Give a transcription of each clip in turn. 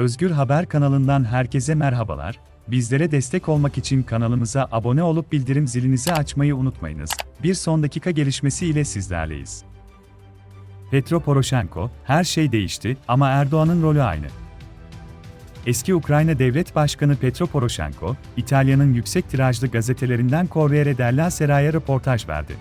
Özgür Haber kanalından herkese merhabalar. Bizlere destek olmak için kanalımıza abone olup bildirim zilinizi açmayı unutmayınız. Bir son dakika gelişmesi ile sizlerleyiz. Petro Poroshenko, her şey değişti ama Erdoğan'ın rolü aynı. Eski Ukrayna Devlet Başkanı Petro Poroshenko, İtalya'nın yüksek tirajlı gazetelerinden Corriere della Sera'ya röportaj verdi.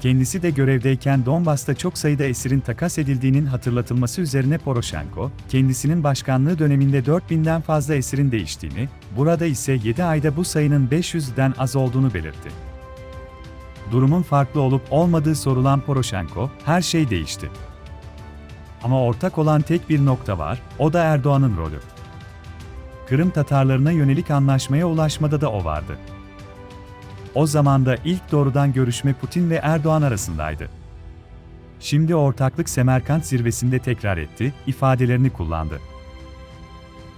Kendisi de görevdeyken Donbas'ta çok sayıda esirin takas edildiğinin hatırlatılması üzerine Poroshenko, kendisinin başkanlığı döneminde 4000'den fazla esirin değiştiğini, burada ise 7 ayda bu sayının 500'den az olduğunu belirtti. Durumun farklı olup olmadığı sorulan Poroshenko, her şey değişti. Ama ortak olan tek bir nokta var, o da Erdoğan'ın rolü. Kırım Tatarlarına yönelik anlaşmaya ulaşmada da o vardı. O zaman da ilk doğrudan görüşme Putin ve Erdoğan arasındaydı. Şimdi ortaklık Semerkant zirvesinde tekrar etti, ifadelerini kullandı.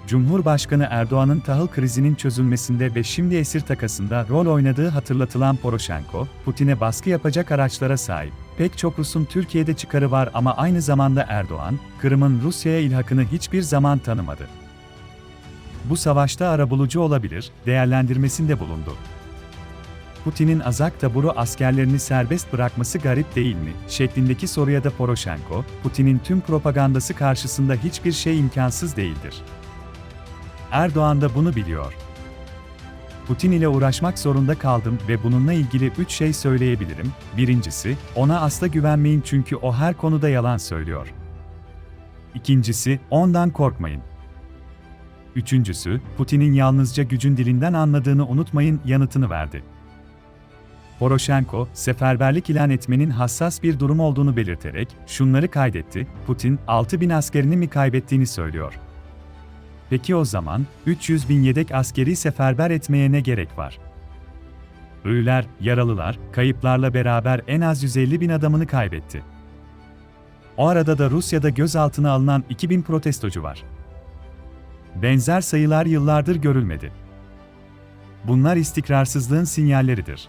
Cumhurbaşkanı Erdoğan'ın tahıl krizinin çözülmesinde ve şimdi esir takasında rol oynadığı hatırlatılan Poroshenko, Putin'e baskı yapacak araçlara sahip. Pek çok Rus'un Türkiye'de çıkarı var ama aynı zamanda Erdoğan, Kırım'ın Rusya'ya ilhakını hiçbir zaman tanımadı. Bu savaşta arabulucu olabilir, değerlendirmesinde bulundu. Putin'in Azak taburu askerlerini serbest bırakması garip değil mi? şeklindeki soruya da Poroshenko, Putin'in tüm propagandası karşısında hiçbir şey imkansız değildir. Erdoğan da bunu biliyor. Putin ile uğraşmak zorunda kaldım ve bununla ilgili üç şey söyleyebilirim. Birincisi, ona asla güvenmeyin çünkü o her konuda yalan söylüyor. İkincisi, ondan korkmayın. Üçüncüsü, Putin'in yalnızca gücün dilinden anladığını unutmayın yanıtını verdi. Poroshenko, seferberlik ilan etmenin hassas bir durum olduğunu belirterek şunları kaydetti, Putin 6 bin askerini mi kaybettiğini söylüyor. Peki o zaman, 300 bin yedek askeri seferber etmeye ne gerek var? Ölüler, yaralılar, kayıplarla beraber en az 150 bin adamını kaybetti. O arada da Rusya'da gözaltına alınan 2000 protestocu var. Benzer sayılar yıllardır görülmedi. Bunlar istikrarsızlığın sinyalleridir.